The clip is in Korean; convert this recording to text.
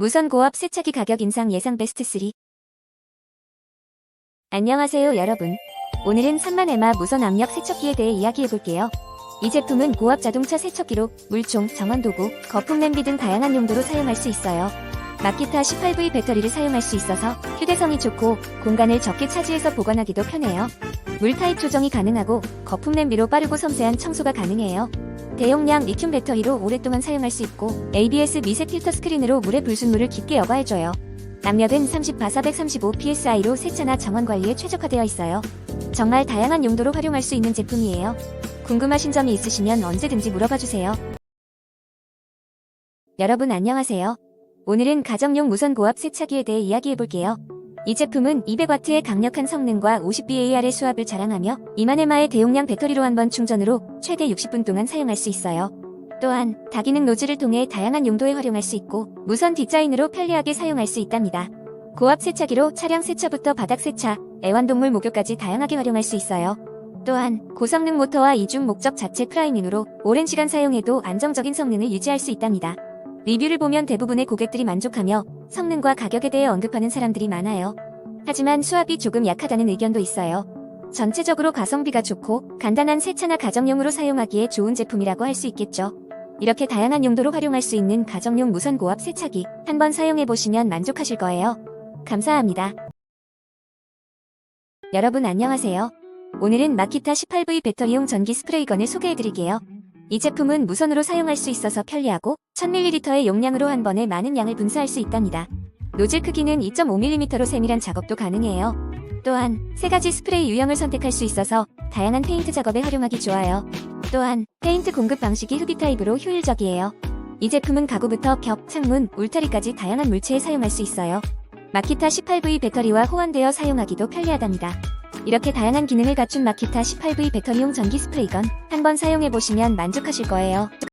무선 고압 세차기 가격 인상 예상 베스트 3 안녕하세요 여러분. 오늘은 3만 에마 무선 압력 세척기에 대해 이야기해볼게요. 이 제품은 고압 자동차 세척기로 물총, 정원도구, 거품 냄비 등 다양한 용도로 사용할 수 있어요. 마키타 18V 배터리를 사용할 수 있어서 휴대성이 좋고 공간을 적게 차지해서 보관하기도 편해요. 물 타입 조정이 가능하고 거품 냄비로 빠르고 섬세한 청소가 가능해요. 대용량 리튬 배터리로 오랫동안 사용할 수 있고 ABS 미세 필터 스크린으로 물의 불순물을 깊게 여과해줘요. 압력은 30바 435 PSI로 세차나 정원 관리에 최적화되어 있어요. 정말 다양한 용도로 활용할 수 있는 제품이에요. 궁금하신 점이 있으시면 언제든지 물어봐 주세요. 여러분 안녕하세요. 오늘은 가정용 무선 고압 세차기에 대해 이야기해 볼게요. 이 제품은 200W의 강력한 성능과 50VAR의 수압을 자랑하며 2만에마의 대용량 배터리로 한 번 충전으로 최대 60분 동안 사용할 수 있어요. 또한 다기능 노즐을 통해 다양한 용도에 활용할 수 있고 무선 디자인으로 편리하게 사용할 수 있답니다. 고압 세차기로 차량 세차부터 바닥 세차, 애완동물 목욕까지 다양하게 활용할 수 있어요. 또한 고성능 모터와 이중 목적 자체 프라이밍으로 오랜 시간 사용해도 안정적인 성능을 유지할 수 있답니다. 리뷰를 보면 대부분의 고객들이 만족하며 성능과 가격에 대해 언급하는 사람들이 많아요. 하지만 수압이 조금 약하다는 의견도 있어요. 전체적으로 가성비가 좋고 간단한 세차나 가정용으로 사용하기에 좋은 제품이라고 할 수 있겠죠. 이렇게 다양한 용도로 활용할 수 있는 가정용 무선 고압 세차기 한번 사용해보시면 만족하실 거예요. 감사합니다. 여러분 안녕하세요. 오늘은 마키타 18V 배터리용 전기 스프레이건을 소개해드릴게요. 이 제품은 무선으로 사용할 수 있어서 편리하고 1000ml의 용량으로 한 번에 많은 양을 분사할 수 있답니다. 노즐 크기는 2.5mm로 세밀한 작업도 가능해요. 또한 세 가지 스프레이 유형을 선택할 수 있어서 다양한 페인트 작업에 활용하기 좋아요. 또한 페인트 공급 방식이 흡입 타입으로 효율적이에요. 이 제품은 가구부터 벽, 창문, 울타리까지 다양한 물체에 사용할 수 있어요. 마키타 18V 배터리와 호환되어 사용하기도 편리하답니다. 이렇게 다양한 기능을 갖춘 마키타 18V 배터리용 전기 스프레이건 한번 사용해보시면 만족하실 거예요.